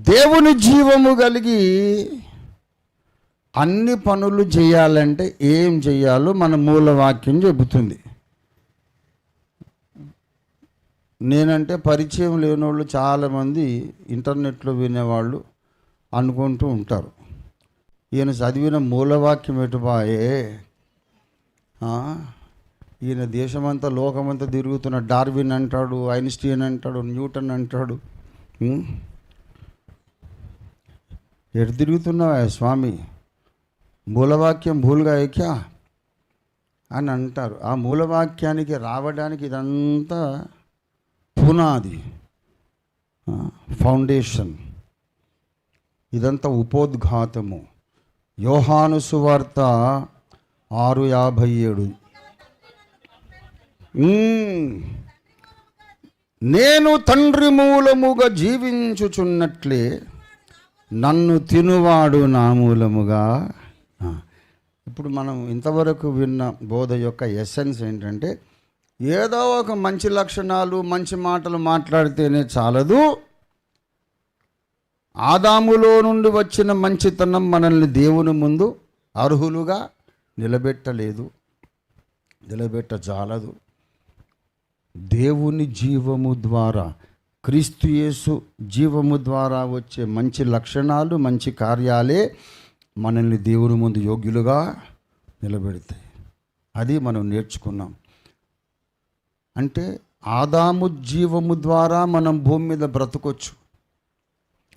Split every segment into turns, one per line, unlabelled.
దేవుని జీవము కలిగి అన్ని పనులు చేయాలంటే ఏం చేయాలో మన మూలవాక్యం చెబుతుంది. నేనంటే పరిచయం లేని వాళ్ళు చాలామంది ఇంటర్నెట్లో వినేవాళ్ళు అనుకుంటూ ఉంటారు. ఈయన చదివిన మూలవాక్యం ఎటుబాయే? ఈయన దేశమంతా లోకమంతా తిరుగుతున్న డార్విన్ అంటాడు ఐన్స్టీన్ అంటాడు న్యూటన్ అంటాడు ఎటు తిరుగుతున్నావా స్వామి? మూలవాక్యం భూలుగా ఏక్యా అని అంటారు. ఆ మూలవాక్యానికి రావడానికి ఇదంతా పునాది ఫౌండేషన్. ఇదంతా ఉపోద్ఘాతము. యోహాను సువార్త ఆరు యాభై ఏడు. నేను తండ్రి మూలముగా జీవించుచున్నట్లే నన్ను తినువాడు నా మూలముగా. ఇప్పుడు మనం ఇంతవరకు విన్న బోధ యొక్క ఎసెన్స్ ఏంటంటే ఏదో ఒక మంచి లక్షణాలు మంచి మాటలు మాట్లాడితేనే చాలదు. ఆదాములో నుండి వచ్చిన మంచితనం మనల్ని దేవుని ముందు అర్హులుగా నిలబెట్టలేదు. నిలబెట్ట చాలదు దేవుని జీవము ద్వారా క్రీస్తుయేసు జీవము ద్వారా వచ్చే మంచి లక్షణాలు మంచి కార్యాలే మనల్ని దేవుని ముందు యోగ్యులుగా నిలబెడతాయి. అది మనం నేర్చుకున్నాం. అంటే ఆదాము జీవము ద్వారా మనం భూమి మీద బ్రతకొచ్చు.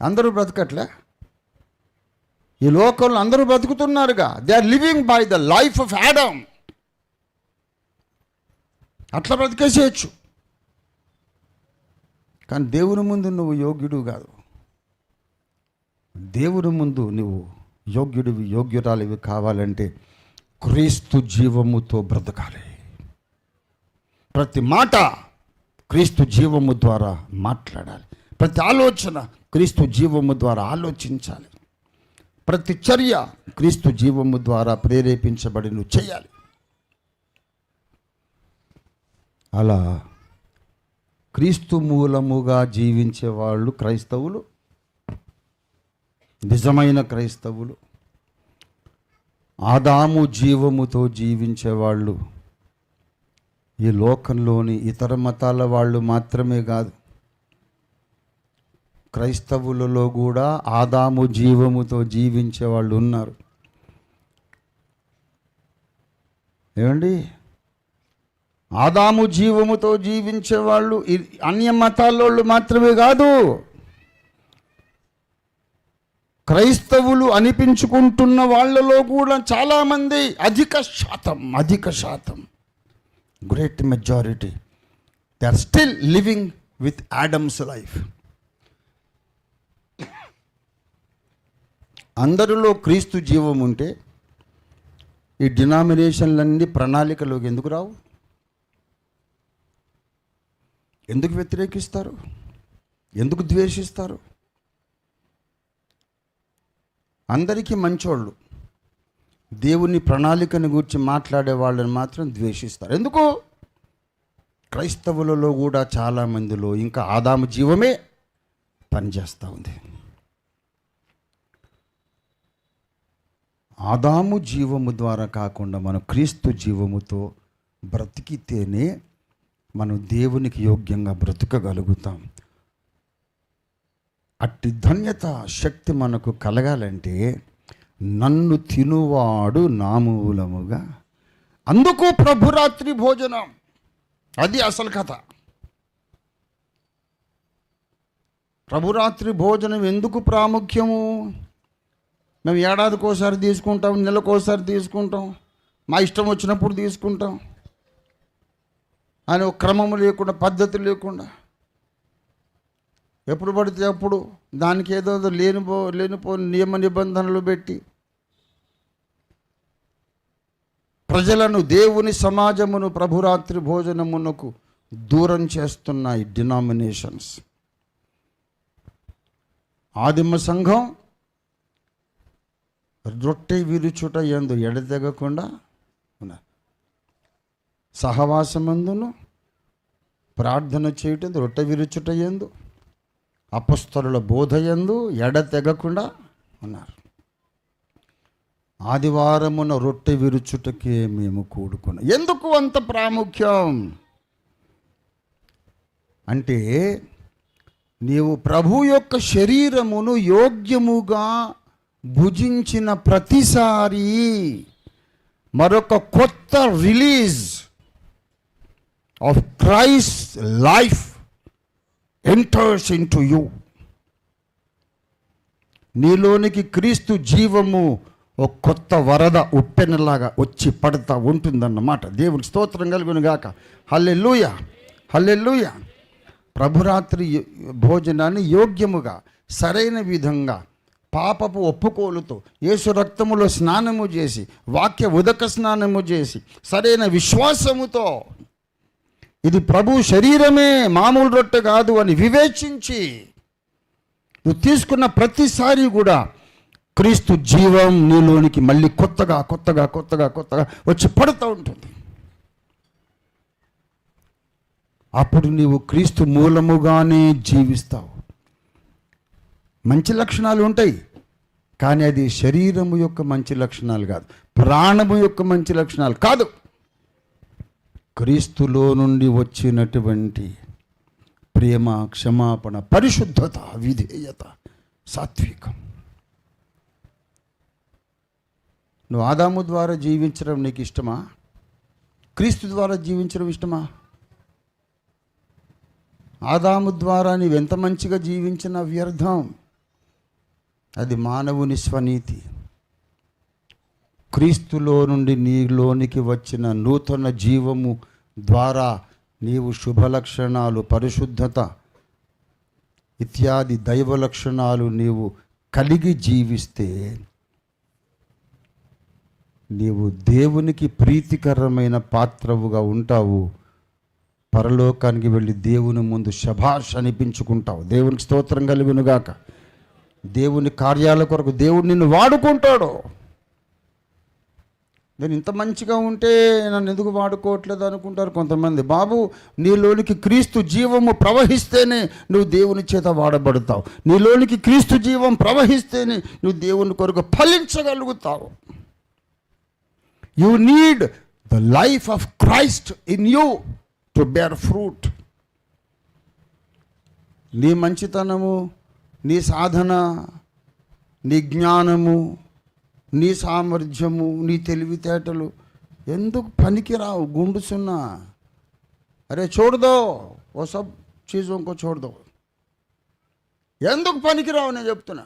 అందరూ బ్రతకట్లే? ఈ లోకంలో అందరూ బ్రతుకుతున్నారుగా. They are living by the life of Adam అట్లా బ్రతికేసేయచ్చు. కానీ దేవుని ముందు నువ్వు యోగ్యుడు కాదు. దేవుని ముందు నువ్వు యోగ్యుడివి యోగ్యురాలివి కావాలంటే క్రీస్తు జీవముతో బ్రతకాలి. ప్రతి మాట క్రీస్తు జీవము ద్వారా మాట్లాడాలి. ప్రతి ఆలోచన క్రీస్తు జీవము ద్వారా ఆలోచించాలి. ప్రతి చర్య క్రీస్తు జీవము ద్వారా ప్రేరేపించబడి నువ్వు చేయాలి. అలా క్రీస్తు మూలముగా జీవించే వాళ్ళు క్రైస్తవులు నిజమైన క్రైస్తవులు ఆదాము జీవముతో జీవించే వాళ్ళు ఈ లోకంలోని ఇతర మతాల వాళ్ళు మాత్రమే కాదు. క్రైస్తవులలో కూడా ఆదాము జీవముతో జీవించే వాళ్ళు ఉన్నారు. ఏమండి? ఆదాము జీవముతో జీవించే వాళ్ళు అన్య మతాలోళ్ళు మాత్రమే కాదు. క్రైస్తవులు అనిపించుకుంటున్న వాళ్ళలో కూడా చాలామంది అధిక శాతం అధిక శాతం great majority they are still living with Adam's life అందరిలో క్రీస్తు జీవం ఉంటే ఈ డినామినేషన్లన్నీ ప్రణాళికలోకి ఎందుకు రావు? ఎందుకు వ్యతిరేకిస్తారు? ఎందుకు ద్వేషిస్తారు? అందరికీ మంచోళ్ళు. దేవుని ప్రణాళికను గురించి మాట్లాడే వాళ్ళని మాత్రం ద్వేషిస్తారు. ఎందుకు? క్రైస్తవులలో కూడా చాలామందిలో ఇంకా ఆదాము జీవమే పనిచేస్తూ ఉంది. ఆదాము జీవము ద్వారా కాకుండా మనం క్రీస్తు జీవముతో బ్రతికితేనే మనం దేవునికి యోగ్యంగా బ్రతకగలుగుతాం. అట్టి ధన్యత శక్తి మనకు కలగాలంటే నన్ను తినువాడు నామూలముగా. అందుకు ప్రభురాత్రి భోజనం. అది అసలు కథ. ప్రభురాత్రి భోజనం ఎందుకు ప్రాముఖ్యము? మేము ఏడాదికోసారి తీసుకుంటాం నెలకోసారి తీసుకుంటాం మా ఇష్టం వచ్చినప్పుడు తీసుకుంటాం. అని క్రమము లేకుండా పద్ధతి లేకుండా. ఎప్పుడు పడితే అప్పుడు దానికి ఏదో లేనిపో లేనిపో నియమ నిబంధనలు పెట్టి ప్రజలను దేవుని సమాజమును ప్రభురాత్రి భోజనమునకు దూరం చేస్తున్నాయి డినామినేషన్స్. ఆదిమ సంఘం రొట్టె విరుచుట ఎందు ఎడతెగకుండా సహవాసమందును ప్రార్థన చేయటం రొట్టె విరుచుట ఎందు అపస్తరుల బోధయందు ఎడతెగకుండా ఉన్నారు. ఆదివారమున రొట్టె విరుచుటకే మేము కూడుకున్నాం ఎందుకు అంత ప్రాముఖ్యం? అంటే నీవు ప్రభు యొక్క శరీరమును యోగ్యముగా భుజించిన ప్రతిసారి మరొక కొత్త release of Christ life enters into you నీలోనికి క్రీస్తు జీవము ఒక కొత్త వరద ఉప్పెనలాగా వచ్చి పడతా ఉంటుందన్నమాట. దేవునికి స్తోత్రం కలుగును గాక హల్లె లూయ ప్రభురాత్రి భోజనాన్ని యోగ్యముగా సరైన విధంగా పాపపు ఒప్పుకోలుతో యేసు రక్తములో స్నానము చేసి వాక్య ఉదక స్నానము చేసి సరైన విశ్వాసముతో ఇది ప్రభు శరీరమే మామూలు రొట్టె కాదు అని వివేచించి నువ్వు తీసుకున్న ప్రతిసారి కూడా క్రీస్తు జీవం నీలోనికి మళ్ళీ కొత్తగా కొత్తగా కొత్తగా కొత్తగా వచ్చి పడుతూ ఉంటుంది. అప్పుడు నీవు క్రీస్తు మూలముగానే జీవిస్తావు. మంచి లక్షణాలు ఉంటాయి కానీ అది శరీరము యొక్క మంచి లక్షణాలు కాదు ప్రాణము యొక్క మంచి లక్షణాలు కాదు. క్రీస్తులో నుండి వచ్చినటువంటి ప్రేమ క్షమాపణ పరిశుద్ధత విధేయత సాత్వికం. నువ్వు ఆదాము ద్వారా జీవించడం నీకు ఇష్టమా? క్రీస్తు ద్వారా జీవించడం ఇష్టమా? ఆదాము ద్వారా నీవెంత మంచిగా జీవించిన వ్యర్థం. అది మానవుని స్వనీతి. క్రీస్తులో నుండి నీలోనికి వచ్చిన నూతన జీవము ద్వారా నీవు శుభ లక్షణాలు పరిశుద్ధత ఇత్యాది దైవ లక్షణాలు నీవు కలిగి జీవిస్తే నీవు దేవునికి ప్రీతికరమైన పాత్రవుగా ఉంటావు. పరలోకానికి వెళ్ళి దేవుని ముందు శభాష్ అనిపించుకుంటావు. దేవునికి స్తోత్రం కలిగినగాక దేవుని కార్యాల కొరకు దేవుడు నిన్ను వాడుకుంటాడు. నేను ఇంత మంచిగా ఉంటే నన్ను ఎందుకు వాడుకోవట్లేదు అనుకుంటారు కొంతమంది? బాబు నీలోనికి క్రీస్తు జీవము ప్రవహిస్తేనే నువ్వు దేవుని చేత వాడబడతావు. నీలోనికి క్రీస్తు జీవం ప్రవహిస్తేనే నువ్వు దేవుని కొరకు ఫలించగలుగుతావు. You need the life of Christ in you to bear fruit నీ మంచితనము నీ సాధన నీ జ్ఞానము నీ సామర్థ్యము నీ తెలివితేటలు ఎందుకు పనికిరావు? గుండు సున్నా. అరే చూడదో ఓ సబ్ చీజ్ ఇంకో చూడదో ఎందుకు పనికిరావు నేను చెప్తున్నా?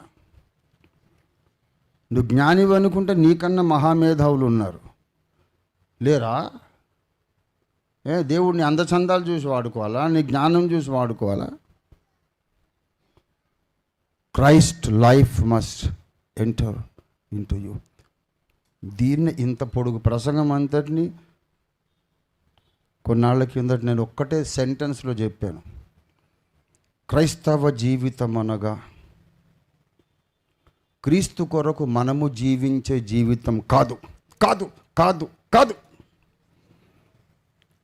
నువ్వు జ్ఞానివి అనుకుంటే నీకన్నా మహామేధావులు ఉన్నారు. లేరా? ఏ దేవుడిని అందచందాలు చూసి వాడుకోవాలా? నీ జ్ఞానం చూసి వాడుకోవాలా? Christ life must enter. Into you దీన్ని ఇంత పొడుగు ప్రసంగం అంతటిని కొన్నాళ్ళ కిందట నేను ఒక్కటే సెంటెన్స్లో చెప్పాను. క్రైస్తవ జీవితం అనగా క్రీస్తు కొరకు మనము జీవించే జీవితం కాదు కాదు కాదు కాదు.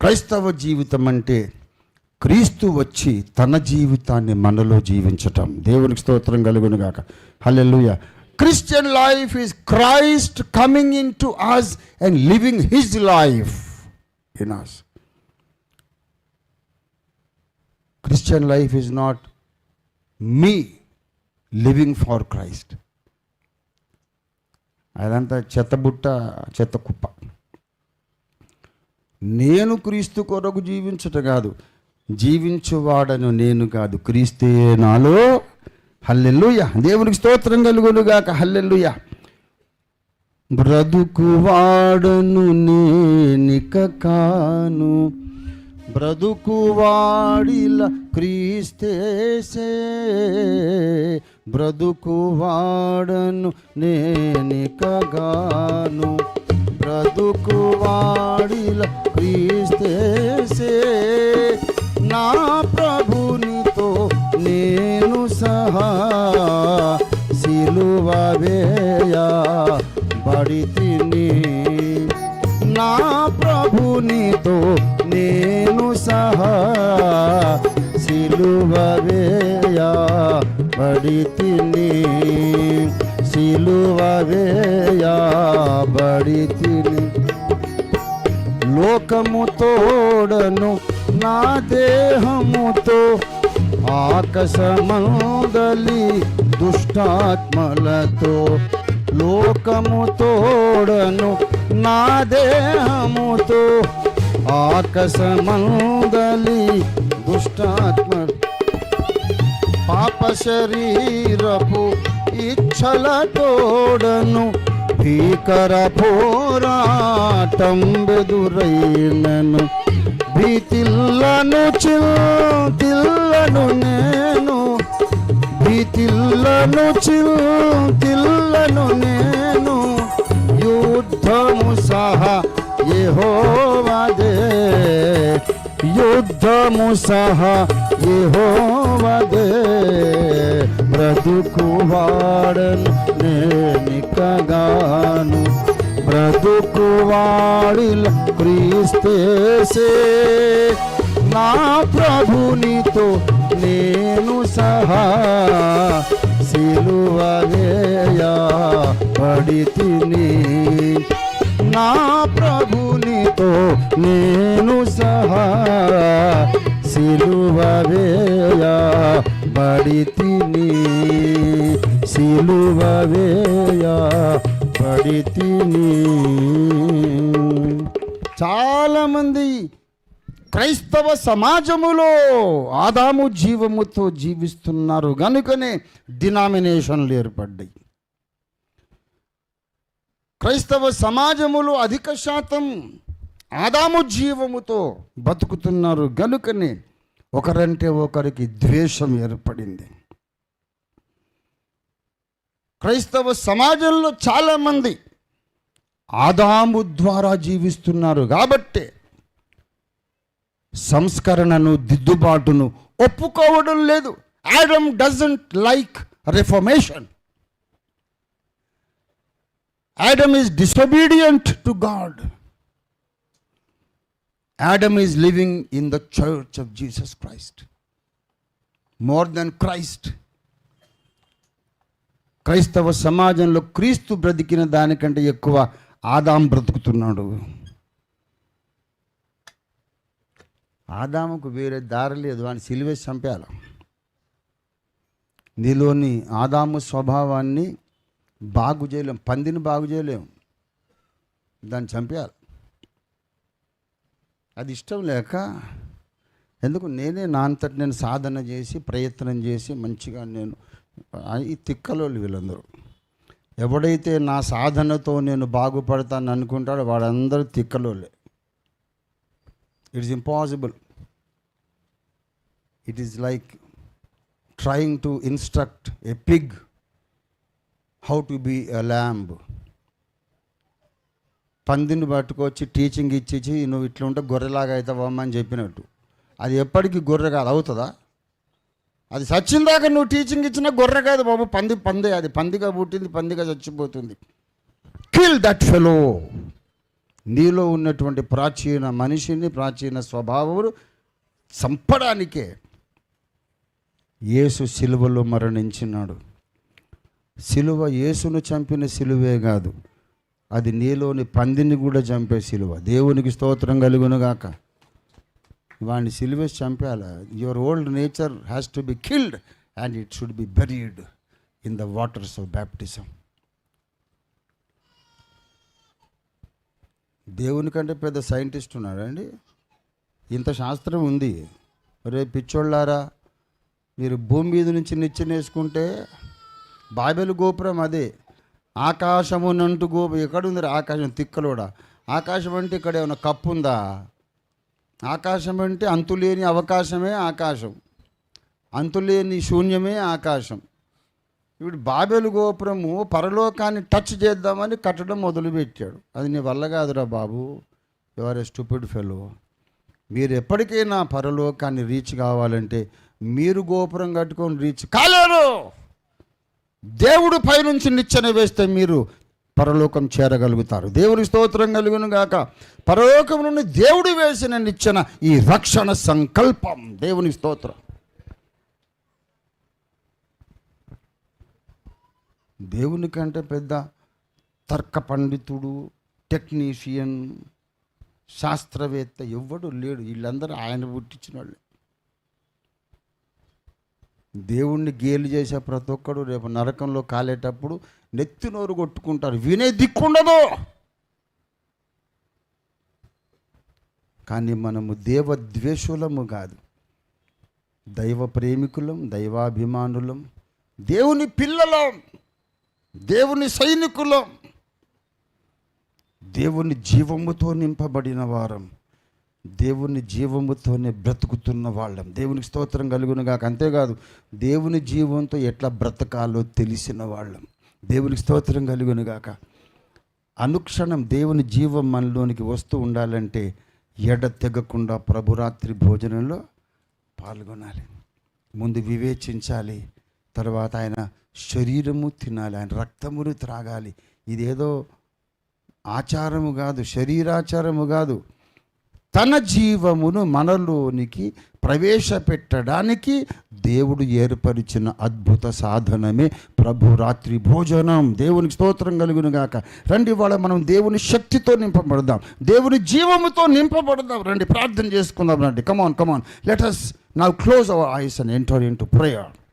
క్రైస్తవ జీవితం అంటే క్రీస్తు వచ్చి తన జీవితాన్ని మనలో జీవించటం. దేవునికి స్తోత్రం కలుగునుగాక గాక. Christian life is Christ coming into us and living his life in us Christian life is not me living for Christ అదంతా చెత్తబుట్ట చెత్త కుప్ప. నేను క్రీస్తు కొరకు జీవించుట కాదు జీవించువాడను నేను కాదు. క్రీస్తే నాలో హల్లెలూయ. దేవునికి స్తోత్రం కలుగునుగాక హల్లెలూయ. బ్రతుకువాడను నేనిక కాను. బ్రతుకువాడిల క్రీస్తేసే. బ్రతుకువాడను నేనికగాను గాను. బ్రతుకువాడిల క్రీస్తేసే. నా ప్రభుని నేను సహా సిలువ వేయ బడి తిని. నా ప్రభునితో నేను సహా సిలువ వేయబడి తిని. సిలువ వేయబడి తిని. లోకము తోడను నా దేహముతో ఆకాశమందలి దుష్టాత్మలతో లోకము తోడను నా దేహముతో ఆకాశమందలి దుష్టాత్మ పాప శరీరపు ఇచ్చల తోడను భీకర పోరాటం బెదురైనను. భీతిల్లను చిల్లను నేను. భీతిల్లను చిల్లను నేను. యుద్ధము సహా యెహోవాదే. యుద్ధము సహా యెహోవాదే. బ్రతుకువాడను నేనికగాను బ్రతుకువాడిల క్రీస్తేసే నా ప్రభునితో నేను సహా సిలువ పడి తిని. నా ప్రభునితో నేను సహా సిలువ బడి తిని. సిలువ చాలామంది క్రైస్తవ సమాజములో ఆదాము జీవముతో జీవిస్తున్నారు. కనుకనే డినామినేషన్లు ఏర్పడ్డాయి. క్రైస్తవ సమాజములో అధిక శాతం ఆదాము జీవముతో బతుకుతున్నారు. గనుకనే ఒకరంటే ఒకరికి ద్వేషం ఏర్పడింది. క్రైస్తవ సమాజంలో చాలామంది ఆదాము ద్వారా జీవిస్తున్నారు కాబట్టే సంస్కరణను దిద్దుబాటును ఒప్పుకోవడం లేదు. Adam doesn't like reformation Adam is disobedient to God Adam is living in the church of Jesus Christ more than Christ క్రైస్తవ సమాజంలో క్రీస్తు బ్రతికిన దానికంటే ఎక్కువ ఆదాం బ్రతుకుతున్నాడు. ఆదాముకు వేరే దారి లేదు అని సిలివేసి చంపేయాలి. నీలోని ఆదాము స్వభావాన్ని బాగు చేయలేం పందిని బాగు చేయలేం. దాన్ని చంపేయాలి. అది ఇష్టం లేక ఎందుకు? నేనే నా అంతటి నేను సాధన చేసి ప్రయత్నం చేసి మంచిగా నేను ఈ తిక్కలోళ్ళు వీళ్ళందరూ. ఎవడైతే నా సాధనతో నేను బాగుపడతాను అనుకుంటాడో వాడందరూ తిక్కలోళ్ళే. It's impossible it is like trying to instruct a pig how to be a lamb పందిని పట్టుకొచ్చి టీచింగ్ ఇచ్చేసి నువ్వు ఇట్లా ఉంటే గొర్రెలాగా అవుతావమ్మా అని చెప్పినట్టు. అది ఎప్పటికీ గొర్రె కాదు అవుతుందా? అది చచ్చిందాక నువ్వు టీచింగ్ ఇచ్చిన గొర్రె కాదు బాబు పంది పందే. అది పందిగా పుట్టింది పందిగా చచ్చిపోతుంది. కిల్ దట్ ఫెలో నీలో ఉన్నటువంటి ప్రాచీన మనిషిని ప్రాచీన స్వభావం చంపడానికే యేసు సిలువలో మరణించినాడు. సిలువ యేసును చంపిన సిలువే కాదు అది నీలోని పందిని కూడా చంపే సిలువ. దేవునికి స్తోత్రం కలుగునుగాక. వాడిని సిలివేసి చంపాలి? Your old nature has to be killed and it should be buried in the waters of baptism దేవుని కంటే పెద్ద సైంటిస్ట్ ఉన్నాడండి ఇంత శాస్త్రం ఉంది. రే పిచ్చోళ్ళారా మీరు భూమి మీద నుంచి నిచ్చెన వేసుకుంటే బాబెలు గోపురం అదే. ఆకాశము నంటు గోపు ఎక్కడుంది ఆకాశం? ఆకాశం తిక్కలోడా. ఆకాశం అంటే ఇక్కడ ఏమైనా కప్పు ఉందా ఆకాశం అంటే అంతులేని అవకాశమే ఆకాశం. అంతులేని శూన్యమే ఆకాశం. ఇప్పుడు బాబెలు గోపురము పరలోకాన్ని టచ్ చేద్దామని కట్టడం మొదలుపెట్టాడు. అది నీ వల్ల కాదురా బాబు. ఎవరు స్టూపిడ్ ఫెలో మీరు ఎప్పటికైనా పరలోకాన్ని రీచ్ కావాలంటే మీరు గోపురం కట్టుకొని రీచ్ కాలేరు. దేవుడు పైనుంచి నిచ్చెన వేస్తే మీరు పరలోకం చేరగలుగుతారు. దేవుని స్తోత్రం కలుగును గాక. పరలోకం నుండి దేవుడు వేసిన నిచ్చిన ఈ రక్షణ సంకల్పం. దేవుని స్తోత్రం. దేవుని కంటే పెద్ద తర్క పండితుడు టెక్నీషియన్ శాస్త్రవేత్త ఎవ్వడు లేడు. వీళ్ళందరూ ఆయన పుట్టించిన వాళ్ళు. దేవుణ్ణి గేలు చేసే ప్రతి ఒక్కడు రేపు నరకంలో కాలేటప్పుడు నెత్తి నోరు కొట్టుకుంటారు. వినే దిక్కుండదు. కానీ మనము దేవద్వేషులము కాదు. దైవ ప్రేమికులం దైవాభిమానులం దేవుని పిల్లలం దేవుని సైనికులం దేవుని జీవముతో నింపబడిన వారం దేవుని జీవముతోనే బ్రతుకుతున్న వాళ్ళం. దేవునికి స్తోత్రం కలుగునుగాక. అంతేకాదు దేవుని జీవంతో ఎట్లా బ్రతకాలో తెలిసిన వాళ్ళం. దేవునికి స్తోత్రం కలుగునుగాక. అనుక్షణం దేవుని జీవం మనలోనికి వస్తూ ఉండాలంటే ఎడ తెగకుండా ప్రభురాత్రి భోజనంలో పాల్గొనాలి. ముందు వివేచించాలి. తర్వాత ఆయన శరీరము తినాలి. ఆయన రక్తమును త్రాగాలి. ఇదేదో ఆచారము కాదు శరీరాచారము కాదు. తన జీవమును మనలోనికి ప్రవేశపెట్టడానికి దేవుడు ఏర్పరిచిన అద్భుత సాధనమే ప్రభు రాత్రి భోజనం. దేవునికి స్తోత్రం కలుగును గాక రండి వాళ్ళ మనం దేవుని శక్తితో నింపబడదాం. దేవుని జీవముతో నింపబడదాం. రండి ప్రార్థన చేసుకుందాం. రండి come on come on let us close our eyes and enter into prayer